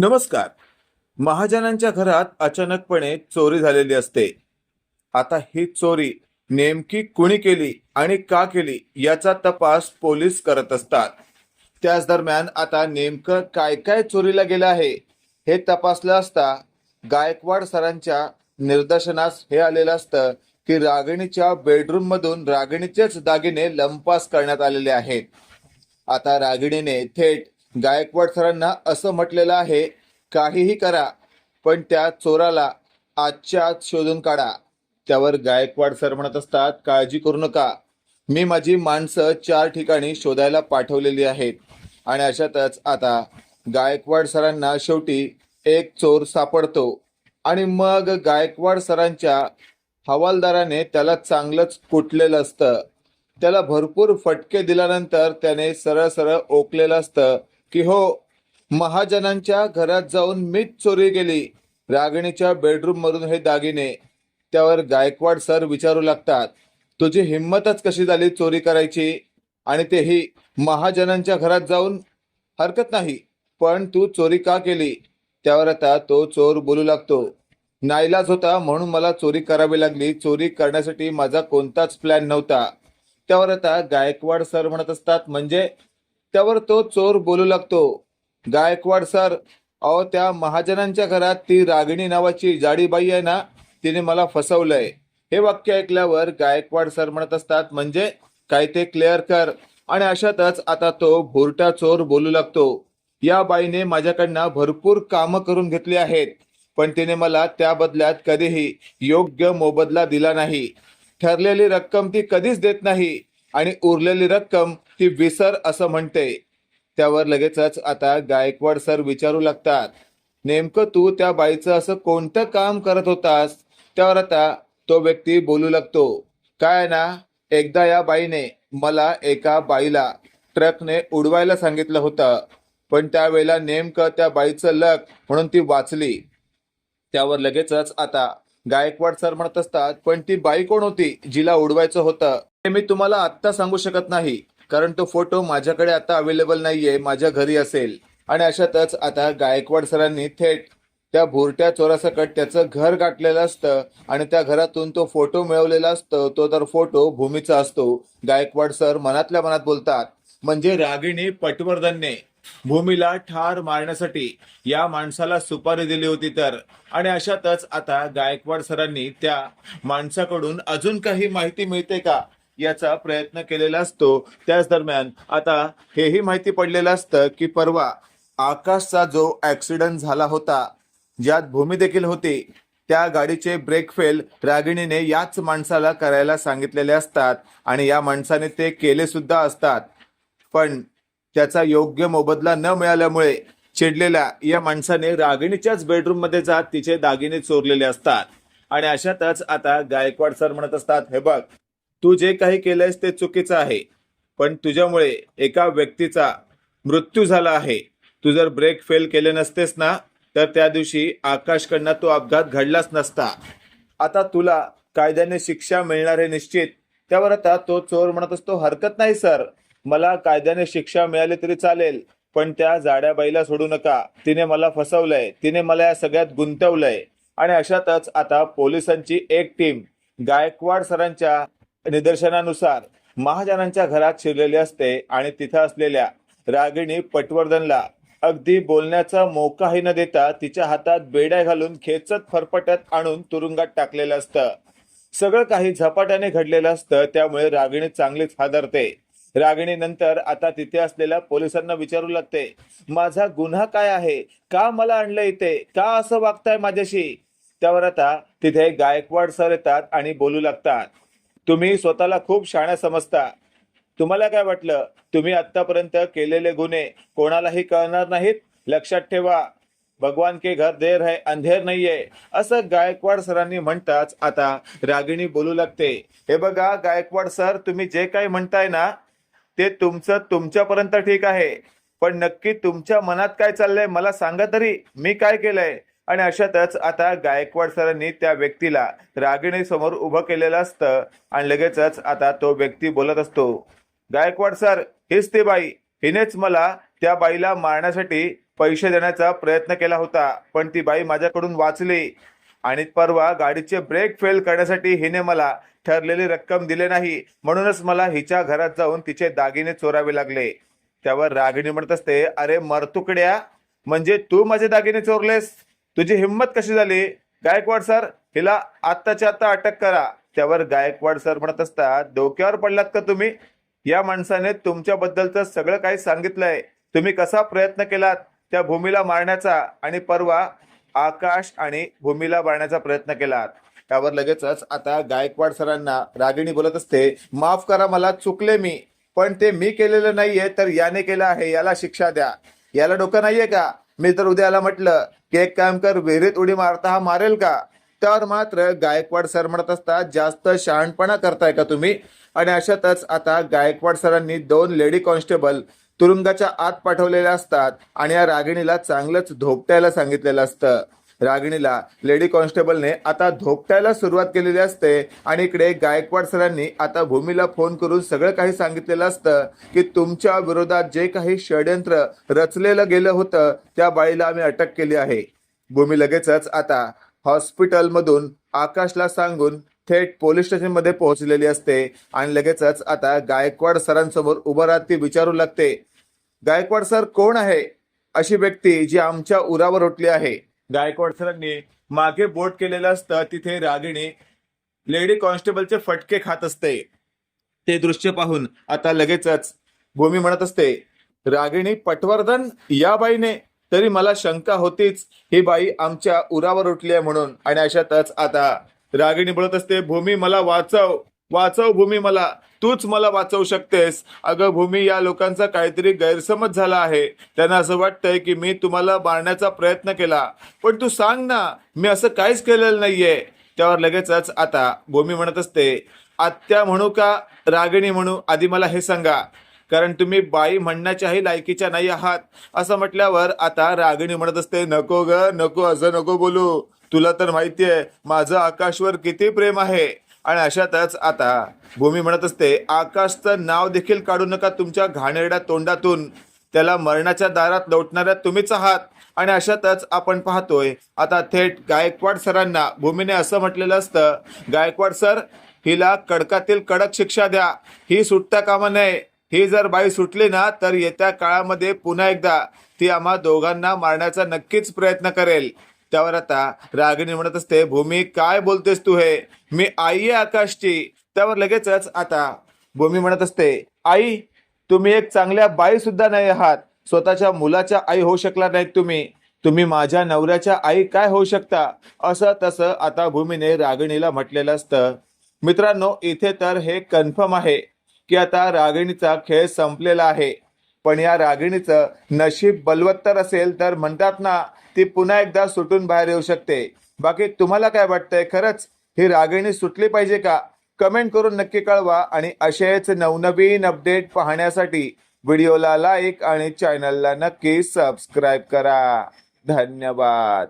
नमस्कार. महाजनांच्या घरात अचानकपणे चोरी झालेली असते. आता ही चोरी नेमकी कुणी केली आणि का केली याचा तपास पोलीस करत असतात. त्याच दरम्यान आता नेमकं काय काय चोरीला गेलं आहे हे तपासलं असता गायकवाड सरांच्या निर्दर्शनास हे आलेलं असतं की रागिणीच्या बेडरूम मधून रागिणीचेच दागिने लंपास करण्यात आलेले आहेत. आता रागिणीने थेट गायकवाड सरांना असं म्हटलेलं आहे काहीही करा पण त्या चोराला आजच्या आत शोधून काढा. त्यावर गायकवाड सर म्हणत असतात काळजी करू नका. मी माझी माणसं चार ठिकाणी शोधायला पाठवलेली आहेत. आणि अशातच आता गायकवाड सरांना शेवटी एक चोर सापडतो. आणि मग गायकवाड सरांच्या हवालदाराने त्याला चांगलंच कुटलेलं असतं. त्याला भरपूर फटके दिल्यानंतर त्याने सरळ सरळ ओकलेलं असतं. की हो महाजनांच्या घरात जाऊन मीच चोरी गेली रागिणीच्या बेडरूम मधून हे दागिने. त्यावर गायकवाड सर विचारू लागतात तुझी हिंमतच कशी झाली चोरी करायची? आणि तेही महाजनांच्या घरात जाऊन हरकत नाही पण तू चोरी का केली? त्यावर आता तो चोर बोलू लागतो नाईलाज होता म्हणून मला चोरी करावी लागली. चोरी करण्यासाठी माझा कोणताच प्लॅन नव्हता. त्यावर आता गायकवाड सर म्हणत असतात म्हणजे त्यावर तो चोर बोलू लागतो. गायकवाड सर अहो त्या महाजनांच्या घरात ती रागिणी नावाची जाडीबाई आहे ना तिने मला फसवलंय. हे वाक्य ऐकल्यावर गायकवाड सर म्हणत असतात म्हणजे काय ते क्लिअर कर. आणि अशातच आता तो भुरटा चोर बोलू लागतो. या बाईने माझ्याकडनं भरपूर कामं करून घेतली आहेत पण तिने मला त्या बदल्यात कधीही योग्य मोबदला दिला नाही. ठरलेली रक्कम ती कधीच देत नाही. आणि उरलेली रक्कम ती विसर असं म्हणते. त्यावर लगेचच आता गायकवाड सर विचारू लागतात नेमकं तू त्या बाईचं असं कोणतं काम करत होतास? त्यावर आता तो व्यक्ती बोलू लागतो काय ना एकदा या बाईने मला एका बाईला ट्रकने उडवायला सांगितलं होतं पण त्यावेळेला नेमकं त्या बाईचं लक म्हणून ती वाचली. त्यावर लगेचच आता गायकवाड सर म्हणत असतात पण ती बाई कोण होती जिला उडवायचं होतं? हे मी तुम्हाला आत्ता सांगू शकत नाही कारण तो फोटो माझ्याकडे आता अवेलेबल नाहीये माझ्या घरी असेल. आणि अशातच आता गायकवाड सरांनी थेट त्या भुरट्या चोरासकट त्याचं घर गाठलेलं असतं आणि त्या घरातून तो फोटो मिळवलेला असतो तो तर फोटो भूमीचा असतो गायकवाड सर मनातल्या मनात बोलतात. म्हणजे रागिणी पटवर्धनने भूमीला ठार मारण्यासाठी या माणसाला सुपारी दिली होती तर. आणि अशातच आता गायकवाड सरांनी त्या माणसाकडून अजून काही माहिती मिळते का? याचा प्रयत्न केलेला असतो. त्याच दरम्यान आता हेही माहिती पडलेलं असतं की परवा आकाशचा जो ऍक्सिडेंट झाला होता ज्यात भूमी देखील होती त्या गाडीचे ब्रेक फेल रागिणीने याच माणसाला करायला सांगितलेले असतात आणि या माणसाने ते केले सुद्धा असतात. पण त्याचा योग्य मोबदला न मिळाल्यामुळे चिडलेल्या या माणसाने रागिणीच्याच बेडरूममध्ये जात तिचे दागिने चोरलेले असतात. आणि अशातच आता गायकवाड सर म्हणत असतात हे बघ तू जे काही केलंयस ते चुकीचं आहे. पण तुझ्यामुळे एका व्यक्तीचा मृत्यू झाला आहे. तू जर ब्रेक फेल केले नसतेस ना तर त्या दिवशी आकाशकडनं तो अपघात घडलाच नसता. आता तुला कायद्याने शिक्षा मिळणार हे निश्चित. त्यावर आता तो चोर म्हणत असतो हरकत नाही सर. मला कायद्याने शिक्षा मिळाली तरी चालेल पण त्या जाड्या बाईला सोडू नका. तिने मला फसवलंय. तिने मला या सगळ्यात गुंतवलंय. आणि अशातच आता पोलिसांची एक टीम गायकवाड सरांच्या निदर्शनानुसार महाजनांच्या घरात शिरलेले असते आणि तिथं असलेल्या रागिणी पटवर्धनला अगदी बोलण्याचा मोकाही न देता तिच्या हातात बेड्या घालून खेचत फरफटत आणून तुरुंगात टाकलेलं असतं. सगळं काही झपाट्याने घडलेलं असतं त्यामुळे रागिणी चांगलीच हादरते. रागिणी नंतर आता तिथे असलेल्या पोलिसांना विचारू लागते माझा गुन्हा काय आहे? का मला आणलं इथे? का असं वागताय माझ्याशी? त्यावर आता तिथे गायकवाड सर येतात आणि बोलू लागतात. तुम्ही स्वतःला खूप शाण्या समजता. तुम्हाला काय वाटलं? तुम्ही आतापर्यंत केलेले गुन्हे कोणालाही कळणार नाहीत? लक्षात ठेवा. भगवान के घर देर है अंधेर नाहीये असं गायकवाड सरांनी म्हणताच आता रागिणी बोलू लागते. हे बघा गायकवाड सर तुम्ही जे काही म्हणताय ना ते तुमचं तुमच्यापर्यंत ठीक आहे. पण नक्की तुमच्या मनात काय चाललंय मला सांगा तरी. मी काय केलंय? आणि अशातच आता गायकवाड सरांनी त्या व्यक्तीला रागिणी समोर उभं केलेलं असतं आणि लगेचच आता तो व्यक्ती बोलत असतो गायकवाड सर हीच ती बाई. हिनेच मला त्या बाईला मारण्यासाठी पैसे देण्याचा प्रयत्न केला होता पण ती बाई माझ्याकडून वाचली आणि परवा गाडीचे ब्रेक फेल करण्यासाठी हिने मला ठरलेली रक्कम दिली नाही. म्हणूनच मला हिच्या घरात जाऊन तिचे दागिने चोरावे लागले. त्यावर रागिणी म्हणत असते अरे मरतुकड्या म्हणजे तू माझे दागिने चोरलेस? तुझी हिंमत कशी झाली? गायकवाड सर हिला आत्ताच्या आत्ता अटक करा. त्यावर गायकवाड सर म्हणत असतात डोक्यावर पडलात का तुम्ही? या माणसाने तुमच्याबद्दलचं सगळं काही सांगितलंय. तुम्ही कसा प्रयत्न केलात? त्या भूमीला मारण्याचा आणि परवा आकाश आणि भूमीला मारण्याचा प्रयत्न केलात. त्यावर लगेचच आता गायकवाड सरांना रागिणी बोलत असते माफ करा मला चुकले मी. पण ते मी केलेलं नाहीये तर याने केलं आहे. याला शिक्षा द्या. याला डोकं नाहीये का? मी तर उद्याला म्हटलं की एक काम कर विहिरीत उडी मारता हा मारेल का? तर मात्र गायकवाड सर म्हणत असतात जास्त शहाणपणा करताय का तुम्ही? आणि अशातच आता गायकवाड सरांनी दोन लेडी कॉन्स्टेबल तुरुंगाच्या आत पाठवलेल्या असतात आणि या रागिणीला चांगलंच धोपटायला सांगितलेलं असतं. रागिणीला लेडी कॉन्स्टेबलने आता धोपटायला सुरुवात केलेली असते. आणि इकडे गायकवाड सरांनी आता भूमीला फोन करून सगळं काही सांगितलेलं असतं की तुमच्या विरोधात जे काही षडयंत्र रचलेलं गेलं होतं त्या बाळीला आम्ही अटक केली आहे. भूमी लगेचच आता हॉस्पिटलमधून आकाशला सांगून थेट पोलीस स्टेशनमध्ये पोहोचलेली असते. आणि लगेचच आता गायकवाड सरांसमोर उभं राहत ती विचारू लागते. गायकवाड सर कोण आहे? अशी व्यक्ती जी आमच्या उरावर उठली आहे. गायकवाड सरांनी मागे बोट केलेलं असतं तिथे रागिणी लेडी कॉन्स्टेबलचे फटके खात असते. ते दृश्य पाहून आता लगेचच भूमी म्हणत असते रागिणी पटवर्धन या बाईने तरी मला शंका होतीच. ही बाई आमच्या उरावर उठली आहे म्हणून. आणि अशातच आता रागिणी बोलत असते भूमी मला वाचव. वाचव भूमी मला. तूच मला वाचवू शकतेस. अगं भूमी या लोकांचा काहीतरी गैरसमज झाला आहे. त्यांना असं वाटतंय की मी तुम्हाला मारण्याचा प्रयत्न केला. पण तू सांग ना मी असं काहीच केलेलं नाहीये. त्यावर लगेचच आता भूमी म्हणत असते आत्या म्हणू का? रागिणी म्हणू? आधी मला हे सांगा. कारण तुम्ही बाई म्हणण्याच्याही लायकीच्या नाही आहात. असं म्हटल्यावर आता रागिणी म्हणत असते नको ग नको असं नको बोलू. तुला तर माहितीये माझं आकाशवर किती प्रेम आहे. आणि अशातच आता भूमी म्हणत असते आकाशचं नाव देखील काढू नका तुमच्या घाणेरड्या तोंडातून. त्याला मरणाच्या दारात लोटणाऱ्या तुम्हीच आहात. आणि अशातच आपण पाहतोय आता थेट गायकवाड सरांना भूमीने असं म्हटलेलं असतं गायकवाड सर हिला कडकातील कडक शिक्षा द्या. ही सुटता कामा नये. ही जर बाई सुटली ना तर येत्या काळामध्ये पुन्हा एकदा ती आम्हा दोघांना मारण्याचा नक्कीच प्रयत्न करेल. त्यावर आता रागिणी म्हणत असते. भूमी काय बोलतेस तू हे? मी आई आहे आकाशची. त्यावर लगेचच आता भूमी म्हणत असते आई तुम्ही एक चांगल्या बाई सुद्धा नाही आहात. स्वतःच्या मुलाच्या आई होऊ शकला नाहीत तुम्ही. तुम्ही माझ्या नवऱ्याच्या आई काय होऊ शकता? असं तसं आता भूमीने रागिणीला म्हटलेलं असतं. मित्रांनो इथे तर हे कन्फर्म आहे की आता रागिणीचा खेळ संपलेला आहे. पण या रागिणीचं नशीब बलवत्तर असेल तर म्हणतात ना ती पुन्हा एकदा सुटून बाहेर येऊ शकते. बाकी तुम्हाला काय वाटतंय? खरंच ही रागिणी सुटली पाहिजे का? कमेंट करून नक्की कळवा आणि असेच नवनवीन अपडेट पाहण्यासाठी व्हिडिओला लाईक आणि चॅनलला नक्की सबस्क्राईब करा. धन्यवाद.